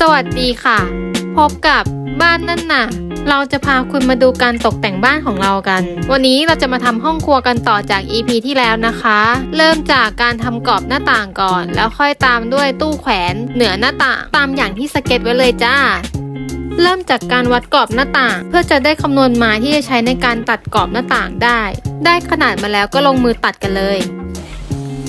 สวัสดีค่ะ พบกับบ้านนั่นน่ะ เราจะพาคุณมาดูการตกแต่งบ้านของเรากัน วันนี้เราจะมาทำห้องครัวกันต่อจาก EP ที่แล้วนะคะ เริ่มจากการทำกรอบหน้าต่างก่อน แล้วค่อยตามด้วยตู้แขวนเหนือหน้าต่าง ตามอย่างที่สเก็ตไว้เลยจ้า เริ่มจากการวัดกรอบหน้าต่าง เพื่อจะได้คำนวณไม้ที่จะใช้ในการตัดกรอบหน้าต่างได้ ได้ขนาดมาแล้วก็ลงมือตัดกันเลย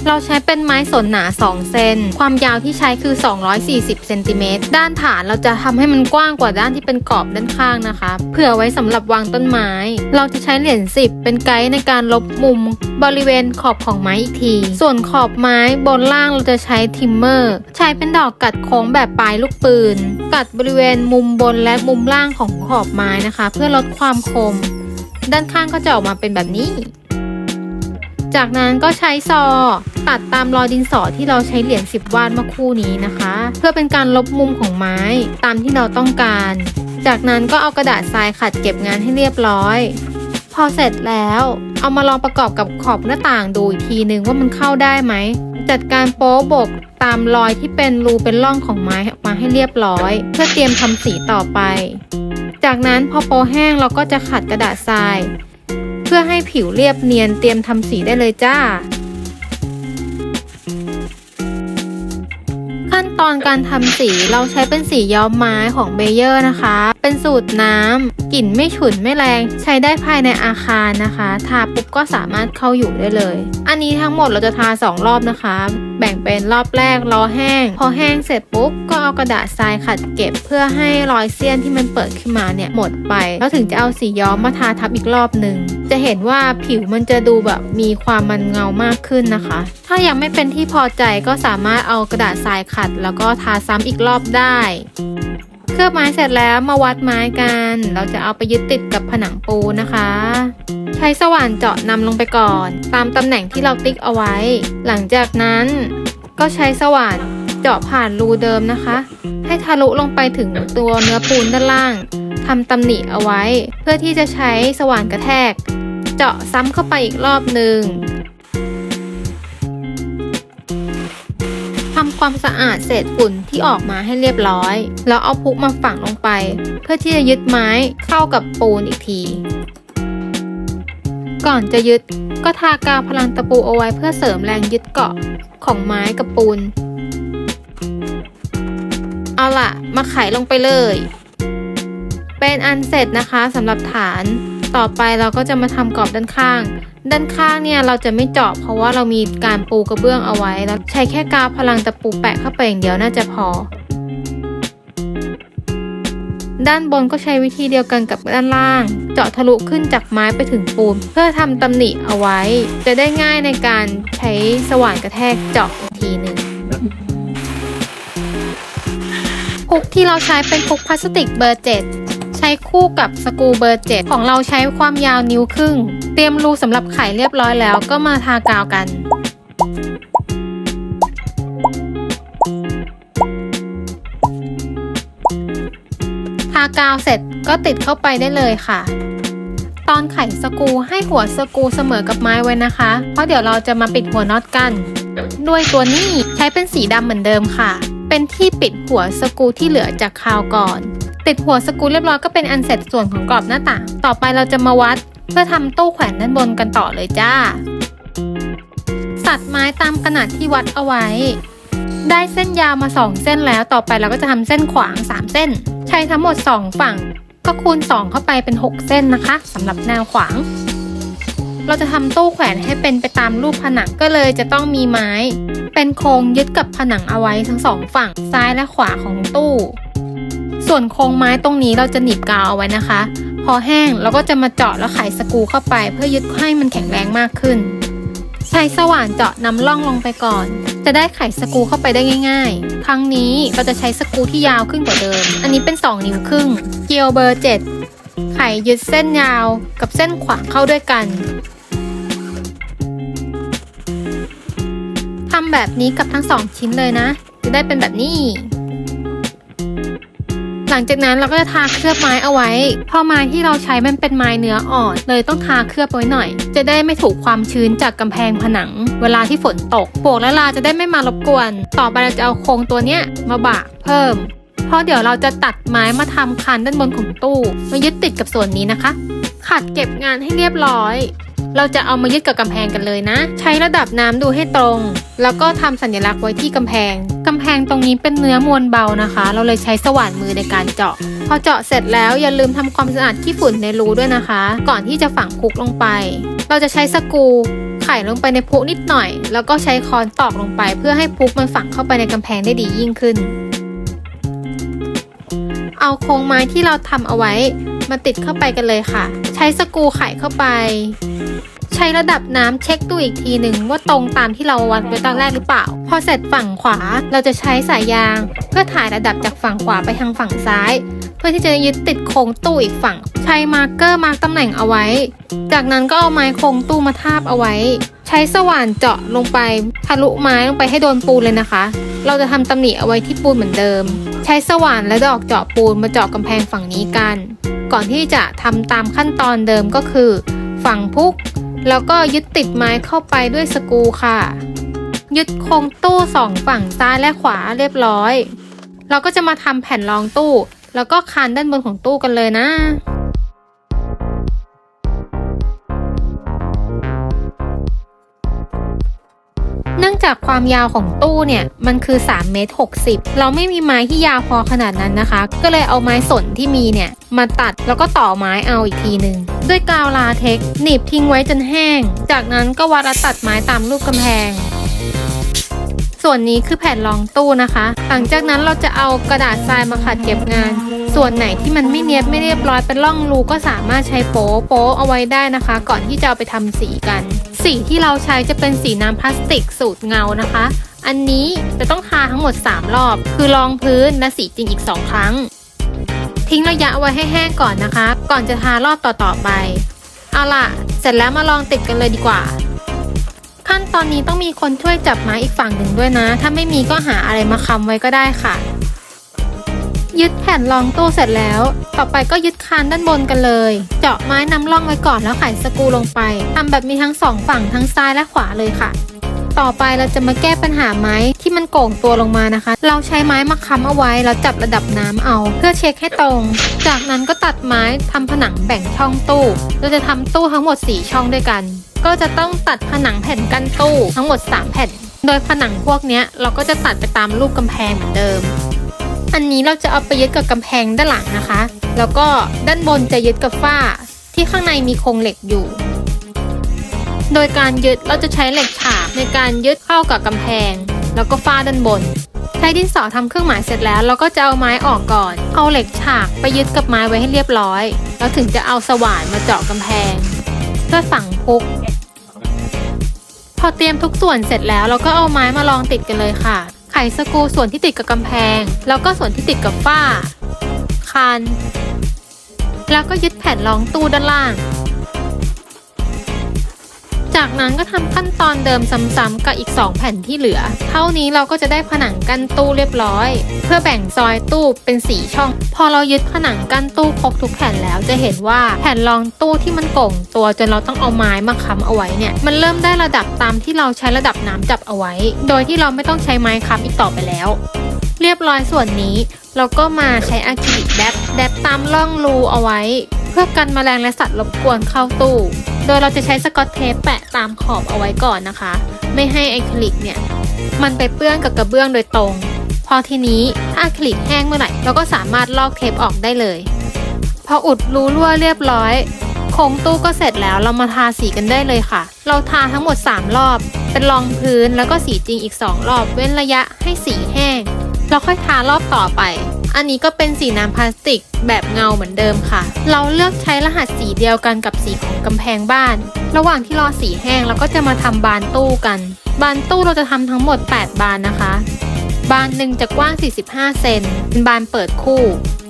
เราใช้เป็นไม้สนหนา 2 เซน ความยาวที่ใช้คือ 240 เซนติเมตร ด้านฐานเราจะทำให้มันกว้างกว่าด้านที่เป็นกรอบด้านข้างนะคะ เผื่อไว้สำหรับวางต้นไม้ เราจะใช้เหรียญ10 เป็นไกด์ในการลบมุมบริเวณขอบของไม้อีกที ส่วนขอบไม้บนล่างเราจะใช้ทิมเมอร์ ใช้เป็นดอกกัดโค้งแบบปลายลูกปืน กัดบริเวณมุมบนและมุมล่างของขอบไม้นะคะ เพื่อลดความคม ด้านข้างก็จะออกมาเป็นแบบนี้ จากนั้นก็ใช้ซอ ตัดตามรอยดินสอที่เราใช้เหรียญสิบวาดเมื่อคู่นี้นะคะ เพื่อเป็นการลบมุมของไม้ตามที่เราต้องการ จากนั้นก็เอากระดาษทรายขัดเก็บงานให้เรียบร้อย พอเสร็จแล้ว เอามาลองประกอบกับขอบหน้าต่างดูอีกทีนึงว่ามันเข้าได้ไหมจัดการโป๊บกตามรอยที่เป็นรูเป็นร่องของไม้ออกมาให้เรียบร้อย เพื่อเตรียมทำสีต่อไป จากนั้นพอโป๊แห้งเราก็จะขัดกระดาษทราย เพื่อให้ผิวเรียบเนียนเตรียมทำสีได้เลยจ้า ขั้นตอนการทำสีเราใช้เป็นสีย้อมไม้ของเบเยอร์นะคะ เป็นสูตรน้ำ กลิ่นไม่ฉุนไม่แรง ใช้ได้ภายในอาคารนะคะ ทาปุ๊บก็สามารถเข้าอยู่ได้เลย อันนี้ทั้งหมดเราจะทา 2 รอบนะคะ แบ่งเป็นรอบแรกรอแห้ง พอแห้งเสร็จปุ๊บก็เอากระดาษทรายขัดเก็บ เพื่อให้รอยเสี้ยนที่มันเปิดขึ้นมาเนี่ยหมดไป แล้วถึงจะเอาสีย้อมมาทาทับอีกรอบหนึ่งจะเห็นว่าผิวมันจะดูแบบมีความมันเงามากขึ้นนะคะ ถ้ายังไม่เป็นที่พอใจก็สามารถเอากระดาษทรายขัด แล้วก็ทาซ้ำอีกรอบได้ เคลือบไม้เสร็จแล้วมาวัดไม้กัน เราจะเอาไปยึดติดกับผนังปูนะคะ ใช้สว่านเจาะนำลงไปก่อน ตามตำแหน่งที่เราติ๊กเอาไว้ หลังจากนั้นก็ใช้สว่านเจาะผ่านรูเดิมนะคะ ให้ทะลุลงไปถึงตัวเนื้อปูนด้านล่างทำตำหนิเอาไว้ เพื่อที่จะใช้สว่านกระแทก เจาะซ้ำเข้าไปอีกรอบหนึ่งำความสะอาดเศษฝุ่นที่ออกมาให้เรียบร้อย แล้วเอาพุกมาฝังลงไป เพื่อที่จะยึดไม้เข้ากับปูนอีกที ก่อนจะยึดก็ทากาวพลังตะปูเอาไว้เพื่อเสริมแรงยึดเกาะของไม้กับปูน เอาล่ะ มาไขลงไปเลย เป็นอันเสร็จนะคะสำหรับฐาน ต่อไปเราก็จะมาทำกรอบด้านข้าง ด้านข้างเนี่ยเราจะไม่เจาะเพราะว่าเรามีการปูกระเบื้องเอาไว้ แล้วใช้แค่กาวพลังตะปูแปะเข้าไปอย่างเดียวน่าจะพอ ด้านบนก็ใช้วิธีเดียวกันกับด้านล่าง เจาะทะลุขึ้นจากไม้ไปถึงปูน เพื่อทำตำหนิเอาไว้ จะได้ง่ายในการใช้สว่านกระแทกเจาะอีกทีหนึ่งพุกที่เราใช้เป็นพุกพลาสติกเบอร์ 7 ใช้คู่กับสกูเบอร์7ของเราใช้ความยาวนิ้วครึ่ง เตรียมรูสำหรับไข่เรียบร้อยแล้วก็มาทากาวกันทากาวเสร็จก็ติดเข้าไปได้เลยค่ะ ตอนไขสกูให้หัวสกูเสมอกับไม้ไว้นะคะ เพราะเดี๋ยวเราจะมาปิดหัวน็อตกัน ด้วยตัวนี้ใช้เป็นสีดำเหมือนเดิมค่ะ เป็นที่ปิดหัวสกูที่เหลือจากคราวก่อน ติดหัวสกรูเรียบร้อยก็เป็นอันเสร็จส่วนของกรอบหน้าต่าง ต่อไปเราจะมาวัด เพื่อทำตู้แขวนด้านบนกันต่อเลยจ้าสัดไม้ตามขนาดที่วัดเอาไว้ ได้เส้นยาวมา 2 เส้นแล้วต่อไปเราก็จะทำเส้นขวาง 3 เส้น ใช้ทั้งหมด 2 ฝั่ง ก็คูณ 2 เข้าไปเป็น 6 เส้นนะคะสำหรับแนวขวาง เราจะทำตู้แขวนให้เป็นไปตามรูปผนังก็เลยจะต้องมีไม้ เป็นโครงยึดกับผนังเอาไว้ทั้งสองฝั่งซ้ายและขวาของตู้ ส่วนโครงไม้ตรงนี้เราจะหนีบกาวเอาไว้นะคะ พอแห้งเราก็จะมาเจาะแล้วไขสกูเข้าไป เพื่อยึดให้มันแข็งแรงมากขึ้น ใช้สว่านเจาะนำร่องลงไปก่อน จะได้ไขสกูเข้าไปได้ง่าย ๆ ครั้งนี้เราจะใช้สกูที่ยาวขึ้นกว่าเดิม อันนี้เป็น 2 นิ้วครึ่ง เกลียวเบอร์ 7 ไขยึดเส้นยาวกับเส้นขวางเข้าด้วยกันทำแบบนี้กับทั้งสองชิ้นเลยนะ จะได้เป็นแบบนี้ หลังจากนั้นเราก็จะทาเคลือบไม้เอาไว้เพราะไม้ที่เราใช้มันเป็นไม้เนื้ออ่อน เลยต้องทาเคลือบไว้หน่อย จะได้ไม่ถูกความชื้นจากกำแพงผนัง เวลาที่ฝนตกปวกและลาจะได้ไม่มารบกวน ต่อไปเราจะเอาโครงตัวเนี้ยมาบาเพิ่ม เพราะเดี๋ยวเราจะตัดไม้มาทำคานด้านบนของตู้มายึดติดกับส่วนนี้นะคะ ขัดเก็บงานให้เรียบร้อย เราจะเอามายึดกับกำแพงกันเลยนะ ใช้ระดับน้ำดูให้ตรง แล้วก็ทำสัญลักษณ์ไว้ที่กำแพงกำแพงตรงนี้เป็นเนื้อมวลเบานะคะ เราเลยใช้สว่านมือในการเจาะ พอเจาะเสร็จแล้วอย่าลืมทำความสะอาดขี้ฝุ่นในรูด้วยนะคะ ก่อนที่จะฝังคุกลงไป เราจะใช้สกูไข่ลงไปในพุนิดหน่อย แล้วก็ใช้ค้อนตอกลงไป เพื่อให้พุกมันฝังเข้าไปในกำแพงได้ดียิ่งขึ้น เอาโครงไม้ที่เราทำเอาไว้มาติดเข้าไปกันเลยค่ะ ใช้สกูไข่เข้าไป ใช้ระดับน้ำเช็คตู้อีกทีหนึ่งว่าตรงตามที่เราวัดไว้ตอนแรกหรือเปล่า พอเสร็จฝั่งขวาเราจะใช้สายยาง เพื่อถ่ายระดับจากฝั่งขวาไปทางฝั่งซ้าย เพื่อที่จะยึดติดโครงตู้อีกฝั่ง ใช้มาร์กเกอร์มาร์กตำแหน่งเอาไว้ จากนั้นก็เอาไม้โครงตู้มาทาบเอาไว้ ใช้สว่านเจาะลงไปทะลุไม้ลงไปให้โดนปูนเลยนะคะ เราจะทำตำหนิเอาไว้ที่ปูนเหมือนเดิม ใช้สว่านและดอกเจาะปูนมาเจาะกำแพงฝั่งนี้กัน ก่อนที่จะทำตามขั้นตอนเดิมก็คือ ฝั่งพุก แล้วก็ยึดติดไม้เข้าไปด้วยสกูค่ะ ยึดโครงตู้สองฝั่งซ้ายและขวาเรียบร้อย เราก็จะมาทำแผ่นรองตู้ แล้วก็คานด้านบนของตู้กันเลยนะเนื่องจากความยาวของตู้เนี่ย มันคือ3เมตร60 เราไม่มีไม้ที่ยาวพอขนาดนั้นนะคะ ก็เลยเอาไม้สนที่มีเนี่ย มาตัดแล้วก็ต่อไม้เอาอีกทีหนึ่ง ด้วยกาวลาเท็กหนีบทิ้งไว้จนแห้ง จากนั้นก็วัดและตัดไม้ตามรูปกำแพง ส่วนนี้คือแผ่นรองตู้นะคะ หลังจากนั้นเราจะเอากระดาษทรายมาขัดเก็บงาน ส่วนไหนที่มันไม่เนียบไม่เรียบร้อยเป็นร่องรูก็สามารถใช้โป๊ะโป๊ะเอาไว้ได้นะคะ ก่อนที่จะเอาไปทำสีกัน สีที่เราใช้จะเป็นสีน้ำพลาสติกสูตรเงานะคะอันนี้จะต้องทาทั้งหมด 3 รอบ คือรองพื้นและสีจริงอีก 2 ครั้ง ทิ้งระยะไว้ให้แห้งก่อนนะคะ ก่อนจะทารอบต่อๆไป เอาล่ะ เสร็จแล้วมาลองติดกันเลยดีกว่า ขั้นตอนนี้ต้องมีคนช่วยจับไม้อีกฝั่งหนึ่งด้วยนะ ถ้าไม่มีก็หาอะไรมาค้ำไว้ก็ได้ค่ะ ยึดแผ่นรองตู้เสร็จแล้ว ต่อไปก็ยึดคานด้านบนกันเลย เจาะไม้นำร่องไว้ก่อนแล้วไขสกูลงไปทำแบบมีทั้งสองฝั่งทั้งซ้ายและขวาเลยค่ะ ต่อไปเราจะมาแก้ปัญหาไม้ที่มันโก่งตัวลงมานะคะ เราใช้ไม้มาค้ำเอาไว้แล้วจับระดับน้ำเอา เพื่อเช็คให้ตรง จากนั้นก็ตัดไม้ทำผนังแบ่งช่องตู้ เราจะทำตู้ทั้งหมด 4 ช่องด้วยกัน ก็จะต้องตัดผนังแผ่นกั้นตู้ทั้งหมด 3 แผ่น โดยผนังพวกนี้เราก็จะตัดไปตามรูปกำแพงเหมือนเดิม อันนี้เราจะเอาไปยึดกับกำแพงด้านหลังนะคะ แล้วก็ด้านบนจะยึดกับฝ้า ที่ข้างในมีโครงเหล็กอยู่ โดยการยึดเราจะใช้เหล็กฉากในการยึดเข้ากับกำแพง แล้วก็ฝ้าด้านบน ใช้ดินสอทำเครื่องหมายเสร็จแล้ว เราก็จะเอาไม้ออกก่อน เอาเหล็กฉากไปยึดกับไม้ไว้ให้เรียบร้อย แล้วถึงจะเอาสว่านมาเจาะกำแพงเพื่อฝังพุก พอเตรียมทุกส่วนเสร็จแล้วเราก็เอาไม้มาลองติดกันเลยค่ะ ไขสกูส่วนที่ติดกับกำแพง แล้วก็ส่วนที่ติดกับฝ้า คานแล้วก็ยึดแผ่นรองตู้ด้านล่าง จากนั้นก็ทำขั้นตอนเดิมซ้ำๆกับอีก 2 แผ่นที่เหลือ เท่านี้เราก็จะได้ผนังกั้นตู้เรียบร้อย เพื่อแบ่งซอยตู้เป็นสีช่อง พอเรายึดผนังกั้นตู้ครบทุกแผ่นแล้วจะเห็นว่าแผ่นรองตู้ที่มันโก่งตัวจนเราต้องเอาไม้มาค้ำเอาไว้เนี่ยมันเริ่มได้ระดับตามที่เราใช้ระดับน้ำจับเอาไว้ โดยที่เราไม่ต้องใช้ไม้ค้ำอีกต่อไปแล้ว เรียบร้อยส่วนนี้ เราก็มาใช้อะคริลิกแดบแดบตามร่องรูเอาไว้ พื่อกันแมลงและสัตว์รบกวนเข้าตู้ โดยเราจะใช้สกอตเทปแปะตามขอบเอาไว้ก่อนนะคะ ไม่ให้อะคริลิกเนี่ย มันไปเปื้อนกับกระเบื้องโดยตรง พอทีนี้ถ้าอะคริลิกแห้งเมื่อไหร่เราก็สามารถลอกเทปออกได้เลย พออุดรูรั่วเรียบร้อยโครงตู้ก็เสร็จแล้วเรามาทาสีกันได้เลยค่ะ เราทาทั้งหมด 3 รอบ เป็นรองพื้นแล้วก็สีจริงอีก 2 รอบ เว้นระยะให้สีแห้ง เราค่อยทารอบต่อไป อันนี้ก็เป็นสีน้ำพลาสติกแบบเงาเหมือนเดิมค่ะ เราเลือกใช้รหัสสีเดียวกันกับสีของกำแพงบ้าน ระหว่างที่รอสีแห้งเราก็จะมาทำบานตู้กัน บานตู้เราจะทำทั้งหมด 8 บานนะคะ บานหนึ่งจะกว้าง 45 เซนเป็นบานเปิดคู่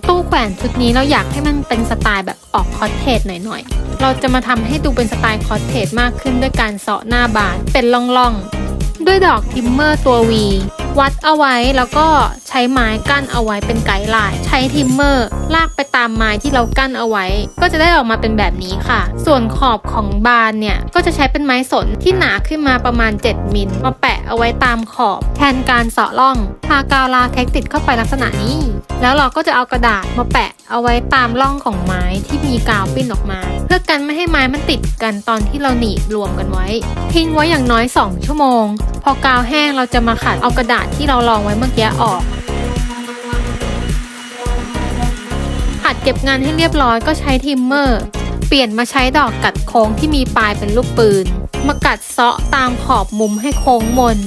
ตู้แขวนชุดนี้เราอยากให้มันเป็นสไตล์แบบออกคอสเทจหน่อยๆ เราจะมาทำให้ดูเป็นสไตล์คอสเทจมากขึ้นด้วยการเสาะหน้าบานเป็นล่องๆ ด้วยดอกทิมเมอร์ตัว V วัดเอาไว้แล้วก็ใช้ไม้กั้นเอาไว้เป็นไกด์ไลน์ใช้ทิมเมอร์ลากไปตามไม้ที่เรากั้นเอาไว้ ก็จะได้ออกมาเป็นแบบนี้ค่ะ ส่วนขอบของบานเนี่ยก็จะใช้เป็นไม้สนที่หนาขึ้นมาประมาณ 7 มิลมาแปะเอาไว้ตามขอบแทนการเสาะร่องทากาวลาเทคติดเข้าไปลักษณะนี้ แล้วเราก็จะเอากระดาษมาแปะเอาไว้ตามร่องของไม้ที่มีกาวปิ้นออกมา เพื่อกันไม่ให้ไม้มันติดกันตอนที่เราหนีบรวมกันไว้ ทิ้งไว้อย่างน้อย 2 ชั่วโมง พอกาวแห้งเราจะมาขัดเอากระดาษที่เราลองไว้เมื่อกี้ออก ขัดเก็บงานให้เรียบร้อยก็ใช้ทิมเมอร์ เปลี่ยนมาใช้ดอกกัดโค้งที่มีปลายเป็นลูกปืน มากัดเซาะตามขอบมุมให้โค้งมน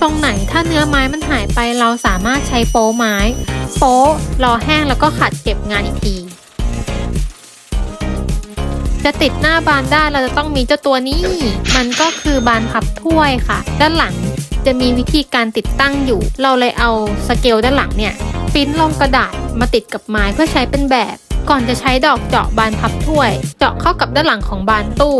ตรงไหนถ้าเนื้อไม้มันหายไปเราสามารถใช้โป๊ไม้ โป๊รอแห้งแล้วก็ขัดเก็บงานอีกทีจะติดหน้าบานได้เราจะต้องมีเจ้าตัวนี้ มันก็คือบานพับถ้วยค่ะ ด้านหลังจะมีวิธีการติดตั้งอยู่ เราเลยเอาสเกลด้านหลังเนี่ยปิ้นลงกระดาษ มาติดกับไม้เพื่อใช้เป็นแบบ ก่อนจะใช้ดอกเจาะบานพับถ้วย เจาะเข้ากับด้านหลังของบานตู้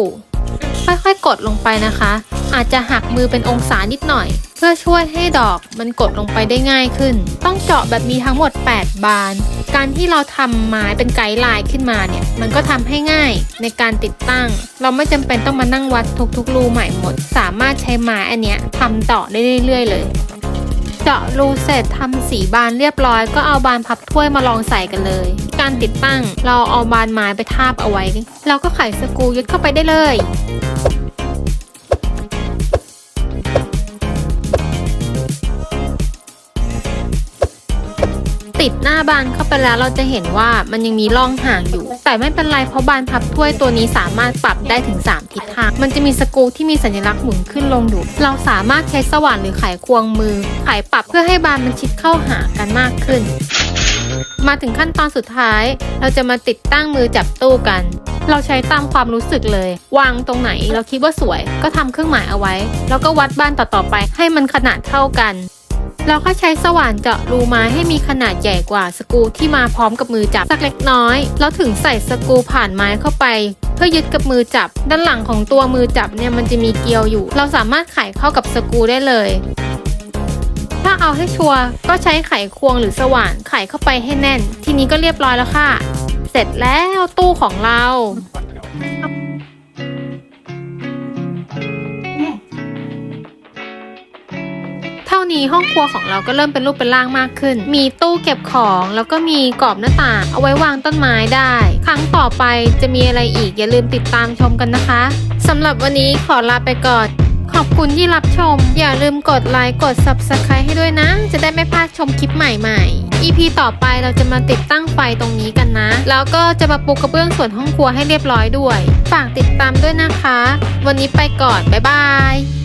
ค่อยๆกดลงไปนะคะ อาจจะหักมือเป็นองศานิดหน่อย เพื่อช่วยให้ดอกมันกดลงไปได้ง่ายขึ้น ต้องเจาะแบบมีทั้งหมด 8 บาน การที่เราทำไม้เป็นไกด์ไลน์ขึ้นมาเนี่ย มันก็ทำให้ง่ายในการติดตั้ง เราไม่จำเป็นต้องมานั่งวัดทุกๆรูใหม่หมด สามารถใช้ไม้อันเนี้ยทำต่อได้เรื่อยๆเลย เจาะรูเสร็จทำสีบานเรียบร้อย ก็เอาบานพับถ้วยมาลองใส่กันเลย การติดตั้งเราเอาบานไม้ไปทาบเอาไว้ เราก็ไขสกรูยึดเข้าไปได้เลย ติดหน้าบานเข้าไปแล้วเราจะเห็นว่ามันยังมีร่องห่างอยู่ แต่ไม่เป็นไรเพราะบานพับถ้วยตัวนี้สามารถปรับได้ถึง 3 ทิศทาง มันจะมีสกรูที่มีสัญลักษณ์หมุนขึ้นลงอยู่ เราสามารถใช้สว่านหรือไขควงมือ ไขปรับเพื่อให้บานมันชิดเข้าหากันมากขึ้น มาถึงขั้นตอนสุดท้าย เราจะมาติดตั้งมือจับตู้กันเราใช้ตามความรู้สึกเลย วางตรงไหนเราคิดว่าสวย ก็ทำเครื่องหมายเอาไว้ แล้วก็วัดบ้านต่อๆไปให้มันขนาดเท่ากัน เราก็ใช้สว่านเจาะรูไม้ให้มีขนาดใหญ่กว่าสกรูที่มาพร้อมกับมือจับสักเล็กน้อย แล้วถึงใส่สกรูผ่านไม้เข้าไป เพื่อยึดกับมือจับ ด้านหลังของตัวมือจับเนี่ยมันจะมีเกลียวอยู่ เราสามารถไขเข้ากับสกรูได้เลย ถ้าเอาให้ชัวร์ก็ใช้ไขควงหรือสว่านไขเข้าไปให้แน่น ทีนี้ก็เรียบร้อยแล้วค่ะ เสร็จแล้วตู้ของเรา นี้ห้องครัวของเราก็เริ่มเป็นรูปเป็นร่างมากขึ้น มีตู้เก็บของแล้วก็มีกรอบหน้าต่าง เอาไว้วางต้นไม้ได้ ครั้งต่อไปจะมีอะไรอีกอย่าลืมติดตามชมกันนะคะสำหรับวันนี้ขอลาไปก่อนขอบคุณที่รับชม อย่าลืมกดไลค์กด Subscribe ให้ด้วยนะ จะได้ไม่พลาดชมคลิปใหม่ๆ EP ต่อไปเราจะมาติดตั้งไฟตรงนี้กันนะ แล้วก็จะมาปูกระเบื้องส่วนห้องครัวให้เรียบร้อยด้วย ฝากติดตามด้วยนะคะ วันนี้ไปก่อน บ๊ายบาย